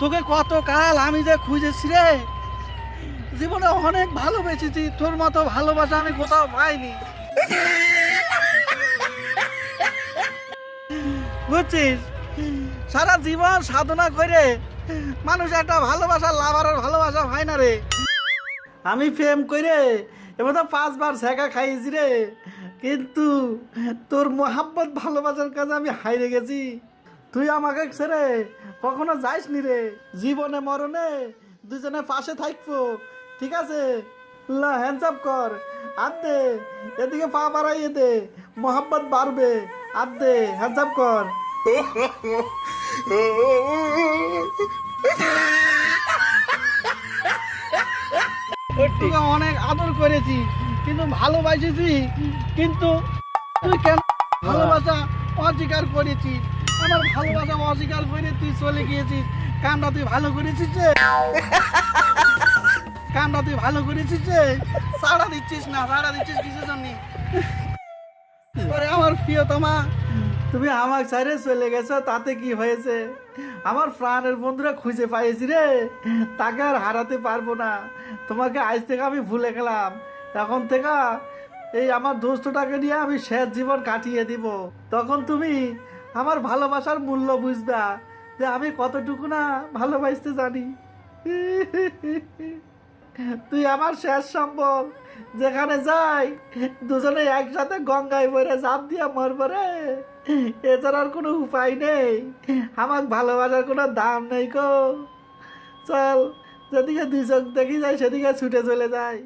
তোকে কত কাল আমি যে খুঁজেছি রে? জীবনে অনেক ভালোবেসেছি, তোর মতো ভালোবাসা আমি কোথাও পাইনি। বুঝছিস? সারা জীবন সাধনা করে মানুষ একটা ভালোবাসা, লাভারের ভালোবাসা হয় না রে। আমি প্রেম করে এবার তো পাঁচবার শেখা খাইয়েছি রে। কিন্তু তোর মোহাব্বত ভালোবাসার কাজে আমি হাইরে গেছি। তুই আমাকে ছেড়ে কখনো যাইস নি রে। জীবনে মরণে দুজনে পাশে থাকব। ঠিক আছে? লা হ্যান্ডস আপ কর। আর দে এদিকে পা বাড়াইয়ে দে। মোহাব্বত বাড়বে। আর দে হ্যান্ডস আপ কর। তোকে অনেক আদর করেছি কিন্তু ভালোবাসেছি কিন্তু তুই কেন ভালোবাসা অস্বীকার করেছিস? আমার ভালোবাসা অস্বীকার করে তুই চলে গিয়েছিস। কামটা তুই ভালো করেছিস যে? কামটা তুই ভালো করেছিস যে? সাড়া দিচ্ছিস না, সাড়া দিচ্ছিস জন্য? ওরে আমার প্রিয়তমা, তুমি আমার ছেড়ে চলে গেছো, তাতে কি হয়েছে? আমার প্রাণের বন্ধুরা খুঁজে পাইছি রে। তাকে আর হারাতে পারব না। তোমাকে আজ থেকে আমি ভুলে গেলাম। এখন থেকে এই আমার দোস্তটাকে নিয়ে আমি শেষ জীবন কাটিয়ে দিব। তখন তুমি আমার ভালোবাসার মূল্য বুঝবা যে আমি কতটুকু না ভালোবাসতে জানি। তুই আমার শেষ সম্বল। যেখানে যাই, দুজনে একসাথে গঙ্গায় বইরে জাপ দিয়া মরবো রে। এছাড়া আর কোনো উপায় নেই। আমার ভালোবাসার কোনো দাম নেই গো। চল, যেদিকে দুই চোখ দেখি যায় সেদিকে ছুটে চলে যায়